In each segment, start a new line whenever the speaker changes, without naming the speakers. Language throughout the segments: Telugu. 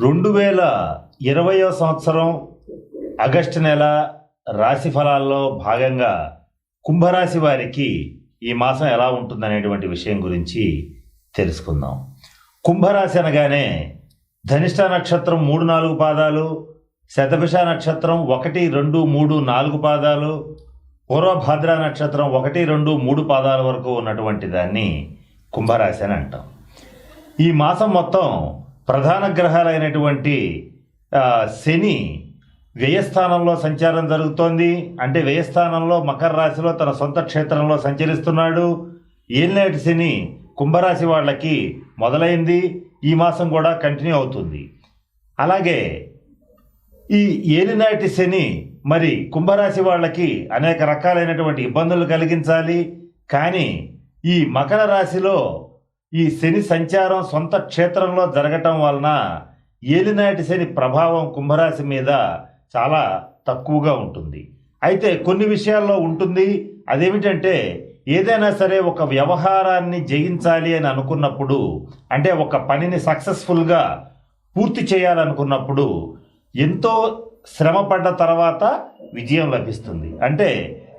రెండు వేల ఇరవయో సంవత్సరం ఆగస్టు నెల రాశి ఫలాల్లో భాగంగా కుంభరాశి వారికి ఈ మాసం ఎలా ఉంటుందనేటువంటి విషయం గురించి తెలుసుకుందాం. కుంభరాశి అనగానే ధనిష్ట నక్షత్రం మూడు నాలుగు పాదాలు శతభిష నక్షత్రం ఒకటి రెండు మూడు నాలుగు పాదాలు పూర్వభాద్ర నక్షత్రం ఒకటి రెండు మూడు పాదాల వరకు ఉన్నటువంటి దాన్ని కుంభరాశి అని అంటాం. ఈ మాసం మొత్తం ప్రధాన గ్రహాలైనటువంటి శని వ్యయస్థానంలో సంచారం జరుగుతోంది. అంటే వ్యయస్థానంలో మకర రాశిలో తన సొంత క్షేత్రంలో సంచరిస్తున్నాడు. ఏలినాటి శని? కుంభరాశి వాళ్ళకి మొదలైంది. ఈ మాసం కూడా కంటిన్యూ అవుతుంది. అలాగే ఈ ఏలినాటి శని మరి కుంభరాశి వాళ్ళకి అనేక రకాలైనటువంటి ఇబ్బందులు కలిగించాలి. కానీ ఈ మకర రాశిలో ఈ శని సంచారం సొంత క్షేత్రంలో జరగటం వలన ఏలినాటి శని ప్రభావం కుంభరాశి మీద చాలా తక్కువగా ఉంటుంది. అయితే కొన్ని విషయాల్లో ఉంటుంది. అదేమిటంటే ఏదైనా సరే ఒక వ్యవహారాన్ని జయించాలి అని అనుకున్నప్పుడు అంటే ఒక పనిని సక్సెస్ఫుల్గా పూర్తి చేయాలనుకున్నప్పుడు ఎంతో శ్రమ పడ్డ తర్వాత విజయం లభిస్తుంది. అంటే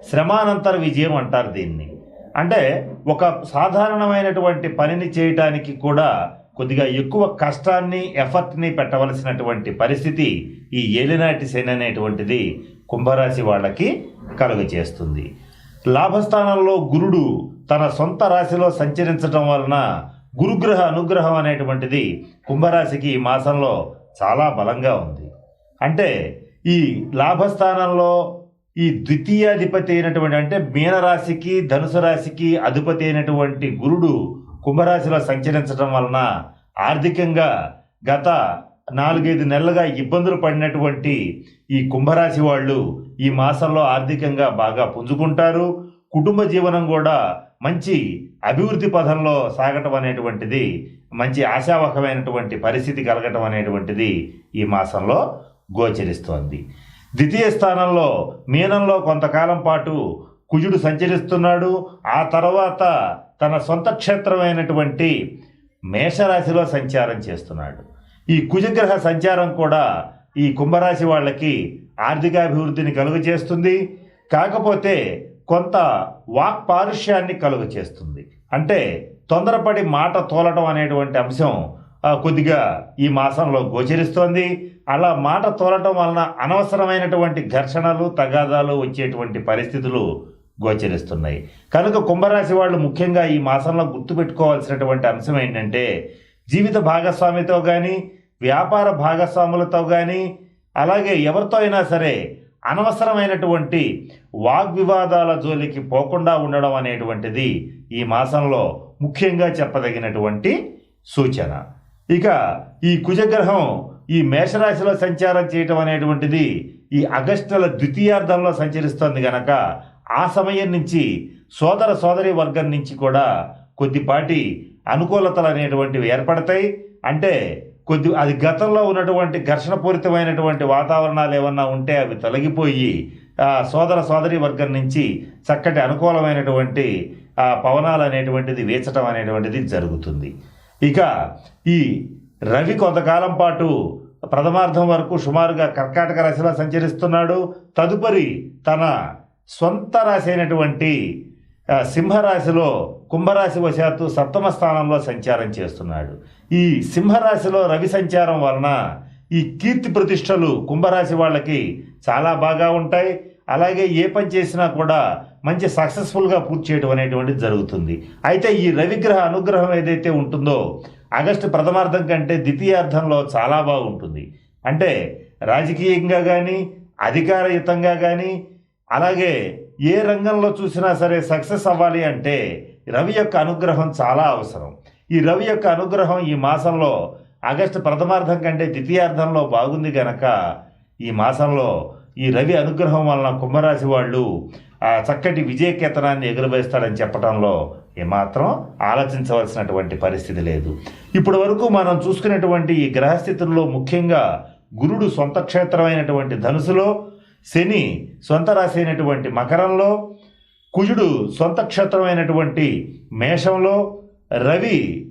శ్రమానంతర విజయం అంటారు దీన్ని. అంటే ఒక సాధారణమైనటువంటి పనిని చేయటానికి కూడా కొద్దిగా ఎక్కువ కష్టాన్ని ఎఫర్ట్ని పెట్టవలసినటువంటి పరిస్థితి ఈ ఏలినాటి శని అనేటువంటిది కుంభరాశి వాళ్ళకి కలుగజేస్తుంది లాభస్థానంలో గురుడు తన సొంత రాశిలో సంచరించటం వలన గురుగ్రహ అనుగ్రహం అనేటువంటిది కుంభరాశికి ఈ మాసంలో చాలా బలంగా ఉంది. అంటే ఈ లాభస్థానంలో ఈ ద్వితీయాధిపతి అయినటువంటి అంటే మీనరాశికి ధనుసు రాశికి అధిపతి అయినటువంటి గురుడు కుంభరాశిలో సంచరించడం వలన ఆర్థికంగా గత నాలుగైదు నెలలుగా ఇబ్బందులు పడినటువంటి ఈ కుంభరాశి వాళ్ళు ఈ మాసంలో ఆర్థికంగా బాగా పుంజుకుంటారు. కుటుంబ జీవనం కూడా మంచి అభివృద్ధి పథంలో సాగటం అనేటువంటిది మంచి ఆశావహమైనటువంటి పరిస్థితి కలగటం అనేటువంటిది ఈ మాసంలో గోచరిస్తోంది. ద్వితీయ స్థానంలో మీనంలో కొంతకాలం పాటు కుజుడు సంచరిస్తున్నాడు. ఆ తర్వాత తన సొంత క్షేత్రమైనటువంటి మేషరాశిలో సంచారం చేస్తున్నాడు. ఈ కుజగ్రహ సంచారం కూడా ఈ కుంభరాశి వాళ్ళకి ఆర్థికాభివృద్ధిని కలుగు చేస్తుంది. కాకపోతే కొంత వాక్ పారుష్యాన్ని కలుగు చేస్తుంది. అంటే తొందరపడి మాట తోలడం అనేటువంటి అంశం కొద్దిగా ఈ మాసంలో గోచరిస్తోంది. అలా మాట తోలటం వలన అనవసరమైనటువంటి ఘర్షణలు తగాదాలు వచ్చేటువంటి పరిస్థితులు గోచరిస్తున్నాయి. కనుక కుంభరాశి వాళ్ళు ముఖ్యంగా ఈ మాసంలో గుర్తుపెట్టుకోవాల్సినటువంటి అంశం ఏంటంటే జీవిత భాగస్వామితో కానీ వ్యాపార భాగస్వాములతో కానీ అలాగే ఎవరితో అయినా సరే అనవసరమైనటువంటి వాగ్వివాదాల జోలికి పోకుండా ఉండడం అనేటువంటిది ఈ మాసంలో ముఖ్యంగా చెప్పదగినటువంటి సూచన. ఇక ఈ కుజగ్రహం ఈ మేషరాశిలో సంచారం చేయటం అనేటువంటిది ఈ అగస్టుల ద్వితీయార్థంలో సంచరిస్తుంది గనక. ఆ సమయం నుంచి సోదర సోదరి వర్గం నుంచి కూడా కొద్దిపాటి అనుకూలతలు అనేటువంటివి ఏర్పడతాయి. అంటే కొద్ది అది గతంలో ఉన్నటువంటి ఘర్షణపూరితమైనటువంటి వాతావరణాలు ఏమన్నా ఉంటే అవి తొలగిపోయి సోదర సోదరి వర్గం నుంచి చక్కటి అనుకూలమైనటువంటి పవనాలు అనేటువంటిది వేచటం అనేటువంటిది జరుగుతుంది. ఇక ఈ రవి కొంతకాలం పాటు ప్రథమార్థం వరకు సుమారుగా కర్కాటక రాశిలో సంచరిస్తున్నాడు. తదుపరి తన సొంత రాశి అయినటువంటి సింహరాశిలో కుంభరాశి వశాత్తు సప్తమ స్థానంలో సంచారం చేస్తున్నాడు. ఈ సింహరాశిలో రవి సంచారం వలన ఈ కీర్తి ప్రతిష్టలు కుంభరాశి వాళ్ళకి చాలా బాగా ఉంటాయి. అలాగే ఏ పని చేసినా కూడా మంచి సక్సెస్ఫుల్గా పూర్తి చేయడం అనేటువంటిది జరుగుతుంది. అయితే ఈ రవిగ్రహ అనుగ్రహం ఏదైతే ఉంటుందో ఆగస్టు ప్రథమార్థం కంటే ద్వితీయార్థంలో చాలా బాగుంటుంది. అంటే రాజకీయంగా కానీ అధికారయుతంగా కానీ అలాగే ఏ రంగంలో చూసినా సరే సక్సెస్ అవ్వాలి అంటే రవి యొక్క అనుగ్రహం చాలా అవసరం. ఈ రవి యొక్క అనుగ్రహం ఈ మాసంలో ఆగస్టు ప్రథమార్థం కంటే ద్వితీయార్థంలో బాగుంది గనక ఈ మాసంలో ఈ రవి అనుగ్రహం వలన కుంభరాశి వాళ్ళు ఆ చక్కటి విజయకేతనాన్ని ఎగురవేస్తాడని చెప్పడంలో ఏమాత్రం ఆలోచించవలసినటువంటి పరిస్థితి లేదు. ఇప్పటి వరకు మనం చూసుకునేటువంటి ఈ గ్రహస్థితుల్లో ముఖ్యంగా గురుడు సొంత క్షేత్రమైనటువంటి ధనుసులో శని సొంత రాశి అయినటువంటి మకరంలో కుజుడు సొంత క్షేత్రమైనటువంటి మేషంలో రవి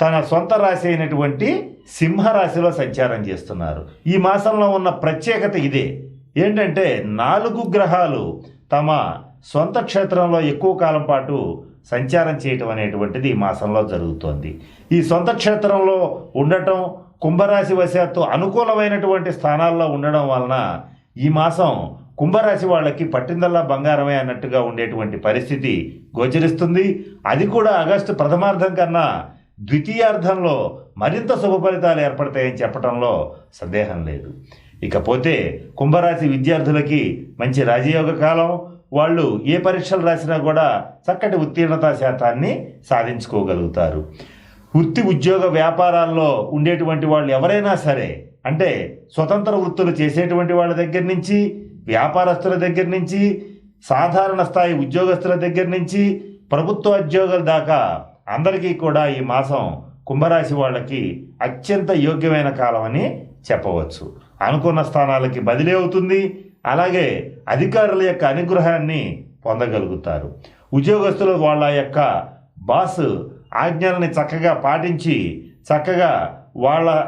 తన సొంత రాశి అయినటువంటి సింహరాశిలో సంచారం చేస్తున్నారు. ఈ మాసంలో ఉన్న ప్రత్యేకత ఇదే. ఏంటంటే నాలుగు గ్రహాలు తమ సొంత క్షేత్రంలో ఎక్కువ కాలం పాటు సంచారం చేయటం అనేటువంటిది ఈ మాసంలో జరుగుతోంది. ఈ సొంత క్షేత్రంలో ఉండటం కుంభరాశి వశాత్తు అనుకూలమైనటువంటి స్థానాల్లో ఉండడం వలన ఈ మాసం కుంభరాశి వాళ్ళకి పట్టిందల్లా బంగారమే అన్నట్టుగా ఉండేటువంటి పరిస్థితి గోచరిస్తుంది. అది కూడా ఆగస్టు ప్రథమార్థం కన్నా ద్వితీయార్థంలో మరింత శుభ ఫలితాలు ఏర్పడతాయని చెప్పడంలో సందేహం లేదు. ఇకపోతే కుంభరాశి విద్యార్థులకి మంచి రాజయోగ కాలం వాళ్ళు ఏ పరీక్షలు రాసినా కూడా చక్కటి ఉత్తీర్ణత శాతాన్ని సాధించుకోగలుగుతారు. వృత్తి ఉద్యోగ వ్యాపారాల్లో ఉండేటువంటి వాళ్ళు ఎవరైనా సరే అంటే స్వతంత్ర వృత్తులు చేసేటువంటి వాళ్ళ దగ్గర నుంచి వ్యాపారస్తుల దగ్గర నుంచి సాధారణ స్థాయి ఉద్యోగస్తుల దగ్గర నుంచి ప్రభుత్వ ఉద్యోగుల దాకా అందరికీ కూడా ఈ మాసం కుంభరాశి వాళ్ళకి అత్యంత యోగ్యమైన కాలం అని చెప్పవచ్చు. అనుకున్న స్థానాలకి బదిలీ అవుతుంది. అలాగే అధికారుల యొక్క అనుగ్రహాన్ని పొందగలుగుతారు. ఉద్యోగస్తులు వాళ్ళ యొక్క బాస్ ఆజ్ఞలని చక్కగా పాటించి చక్కగా వాళ్ళ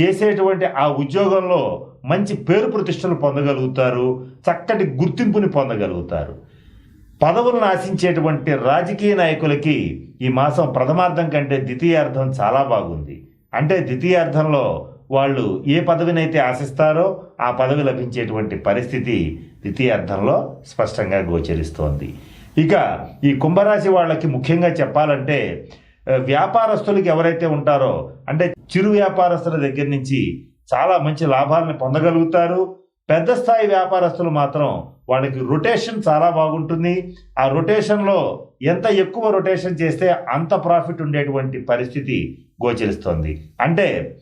చేసేటువంటి ఆ ఉద్యోగంలో మంచి పేరు ప్రతిష్టలు పొందగలుగుతారు చక్కటి గుర్తింపుని పొందగలుగుతారు. పదవులను ఆశించేటువంటి రాజకీయ నాయకులకి ఈ మాసం ప్రథమార్థం కంటే ద్వితీయార్థం చాలా బాగుంది. అంటే ద్వితీయార్థంలో వాళ్ళు ఏ పదవినైతే ఆశిస్తారో ఆ పదవి లభించేటువంటి పరిస్థితి ద్వితీయార్థంలో స్పష్టంగా గోచరిస్తోంది. ఇక ఈ కుంభరాశి వాళ్ళకి ముఖ్యంగా చెప్పాలంటే వ్యాపారస్తులకి ఎవరైతే ఉంటారో అంటే చిరు వ్యాపారస్తుల దగ్గర నుంచి చాలా మంచి లాభాలను పొందగలుగుతారు. పెద్ద స్థాయి వ్యాపారస్తులు మాత్రం వాళ్ళకి రొటేషన్ చాలా బాగుంటుంది. ఆ రొటేషన్లో ఎంత ఎక్కువ రొటేషన్ చేస్తే అంత ప్రాఫిట్ ఉండేటువంటి పరిస్థితి గోచరిస్తోంది. అంటే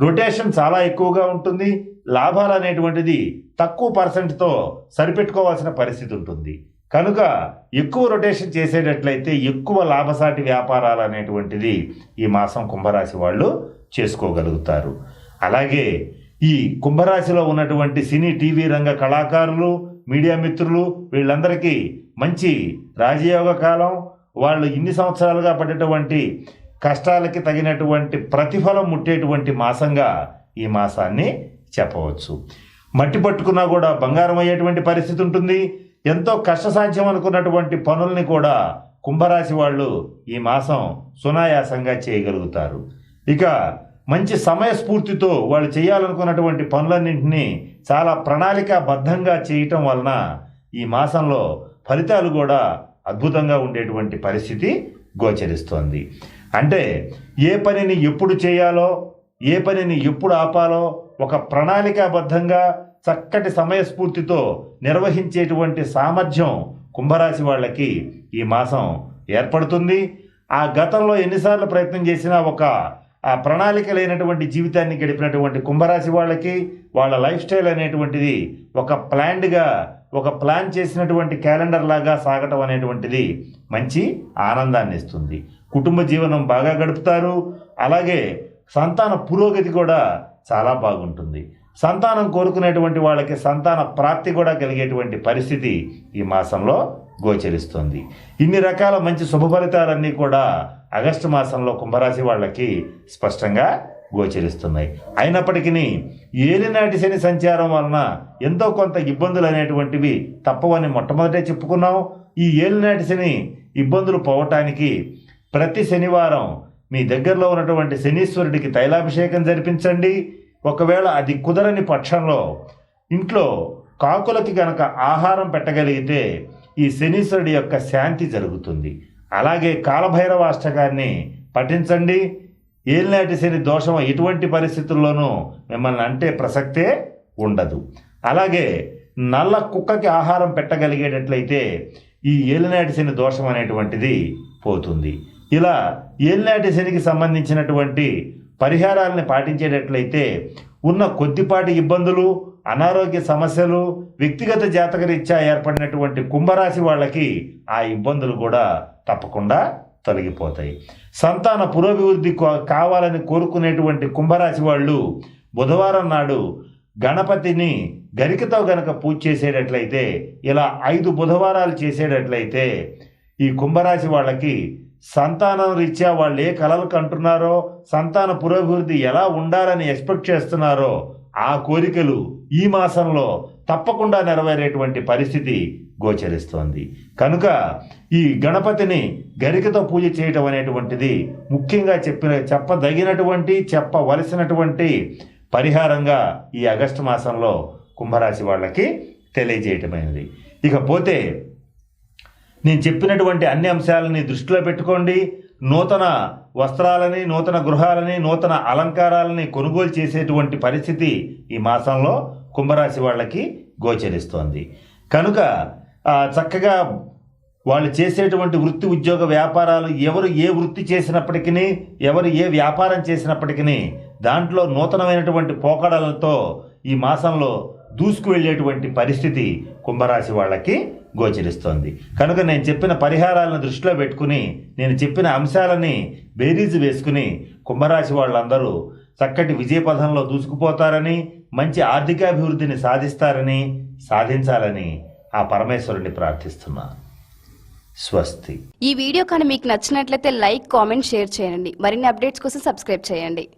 రొటేషన్ చాలా ఎక్కువగా ఉంటుంది. లాభాలు అనేటువంటిది తక్కువ పర్సెంట్తో సరిపెట్టుకోవాల్సిన పరిస్థితి ఉంటుంది. కనుక ఎక్కువ రొటేషన్ చేసేటట్లయితే ఎక్కువ లాభసాటి వ్యాపారాలు అనేటువంటిది ఈ మాసం కుంభరాశి వాళ్ళు చేసుకోగలుగుతారు. అలాగే ఈ కుంభరాశిలో ఉన్నటువంటి సినీ టీవీ రంగ కళాకారులు మీడియా మిత్రులు వీళ్ళందరికీ మంచి రాజయోగ కాలం. వాళ్ళు ఇన్ని సంవత్సరాలుగా పడేటువంటి కష్టాలకి తగినటువంటి ప్రతిఫలం ముట్టేటువంటి మాసంగా ఈ మాసాన్ని చెప్పవచ్చు. మట్టి పట్టుకున్నా కూడా బంగారం అయ్యేటువంటి పరిస్థితి ఉంటుంది. ఎంతో కష్టసాధ్యం అనుకున్నటువంటి పనుల్ని కూడా కుంభరాశి వాళ్ళు ఈ మాసం సునాయాసంగా చేయగలుగుతారు. ఇక మంచి సమయస్ఫూర్తితో వాళ్ళు చేయాలనుకున్నటువంటి పనులన్నింటినీ చాలా ప్రణాళికాబద్ధంగా చేయటం వలన ఈ మాసంలో ఫలితాలు కూడా అద్భుతంగా ఉండేటువంటి పరిస్థితి గోచరిస్తోంది. అంటే ఏ పనిని ఎప్పుడు చేయాలో ఏ పనిని ఎప్పుడు ఆపాలో ఒక ప్రణాళికాబద్ధంగా చక్కటి సమయస్ఫూర్తితో నిర్వహించేటువంటి సామర్థ్యం కుంభరాశి వాళ్ళకి ఈ మాసం ఏర్పడుతుంది. ఆ గతంలో ఎన్నిసార్లు ప్రయత్నం చేసినా ఒక ఆ ప్రణాళిక లేనటువంటి జీవితాన్ని గడిపినటువంటి కుంభరాశి వాళ్ళకి వాళ్ళ లైఫ్ స్టైల్ అనేటువంటిది ఒక ప్లాన్డ్గా ఒక ప్లాన్ చేసినటువంటి క్యాలెండర్ లాగా సాగటం అనేటువంటిది మంచి ఆనందాన్ని ఇస్తుంది కుటుంబ జీవనం బాగా గడుపుతారు. అలాగే సంతాన పురోగతి కూడా చాలా బాగుంటుంది. సంతానం కోరుకునేటువంటి వాళ్ళకి సంతాన ప్రాప్తి కూడా కలిగేటువంటి పరిస్థితి ఈ మాసంలో గోచరిస్తుంది. ఇన్ని రకాల మంచి శుభ ఫలితాలన్నీ కూడా ఆగస్టు మాసంలో కుంభరాశి వాళ్ళకి స్పష్టంగా గోచరిస్తున్నాయి. అయినప్పటికీ ఏలినాటి శని సంచారం వలన ఎంతో కొంత ఇబ్బందులు అనేటువంటివి తప్పవని మొట్టమొదటే చెప్పుకున్నాం. ఈ ఏలినాటి శని ఇబ్బందులు పోవటానికి ప్రతి శనివారం మీ దగ్గరలో ఉన్నటువంటి శనీశ్వరుడికి తైలాభిషేకం జరిపించండి. ఒకవేళ అది కుదరని పక్షంలో ఇంట్లో కాకులకి గనక ఆహారం పెట్టగలిగితే ఈ శనీశ్వరుడి యొక్క శాంతి జరుగుతుంది. అలాగే కాలభైరవ అష్టకాన్ని పఠించండి. ఏలినాటి శని దోషం ఎటువంటి పరిస్థితుల్లోనూ మిమ్మల్ని అంటే ప్రసక్తే ఉండదు. అలాగే నల్ల కుక్కకి ఆహారం పెట్టగలిగేటట్లయితే ఈ ఏలినాటి శని దోషం అనేటువంటిది పోతుంది. ఇలా ఏలినాటి శనికి సంబంధించినటువంటి పరిహారాలను పాటించేటట్లయితే ఉన్న కొద్దిపాటి ఇబ్బందులు అనారోగ్య సమస్యలు వ్యక్తిగత జాతకరీత్యా ఏర్పడినటువంటి కుంభరాశి వాళ్ళకి ఆ ఇబ్బందులు కూడా తప్పకుండా తొలగిపోతాయి. సంతాన పురోభివృద్ధి కావాలని కోరుకునేటువంటి కుంభరాశి వాళ్ళు బుధవారం నాడు గణపతిని గరికతో గనక పూజ చేసేటట్లయితే ఇలా ఐదు బుధవారాలు చేసేటట్లయితే ఈ కుంభరాశి వాళ్ళకి సంతానం రీత్యా వాళ్ళు ఏ కలలు కంటున్నారో సంతాన పురోభివృద్ధి ఎలా ఉండాలని ఎక్స్పెక్ట్ చేస్తున్నారో ఆ కోరికలు ఈ మాసంలో తప్పకుండా నెరవేరేటువంటి పరిస్థితి గోచరిస్తోంది. కనుక ఈ గణపతిని గరికతో పూజ చేయటం అనేటువంటిది ముఖ్యంగా చెప్పిన చెప్పదగినటువంటి చెప్పవలసినటువంటి పరిహారంగా ఈ ఆగస్టు మాసంలో కుంభరాశి వాళ్ళకి తెలియజేయటమైనది. ఇకపోతే నేను చెప్పినటువంటి అన్ని అంశాలని దృష్టిలో పెట్టుకోండి. నూతన వస్త్రాలని నూతన గృహాలని నూతన అలంకారాలని కొనుగోలు చేసేటువంటి పరిస్థితి ఈ మాసంలో కుంభరాశి వాళ్ళకి గోచరిస్తోంది. కనుక చక్కగా వాళ్ళు చేసేటువంటి వృత్తి ఉద్యోగ వ్యాపారాలు ఎవరు ఏ వృత్తి చేసినప్పటికీ ఎవరు ఏ వ్యాపారం చేసినప్పటికీ దాంట్లో నూతనమైనటువంటి పోకడలతో ఈ మాసంలో దూసుకు వెళ్ళేటువంటి పరిస్థితి కుంభరాశి వాళ్ళకి గోచరిస్తోంది. కనుక నేను చెప్పిన పరిహారాలను దృష్టిలో పెట్టుకుని నేను చెప్పిన అంశాలని బేరీజు వేసుకుని కుంభరాశి వాళ్ళందరూ చక్కటి విజయపథంలో దూసుకుపోతారని మంచి ఆర్థికాభివృద్ధిని సాధిస్తారని సాధించాలని ఆ పరమేశ్వరుని ప్రార్థిస్తున్నా. స్వస్తి.
ఈ వీడియో కానీ మీకు నచ్చినట్లయితే లైక్ కామెంట్ షేర్ చేయండి. మరిన్ని అప్డేట్స్ కోసం సబ్స్క్రైబ్ చేయండి.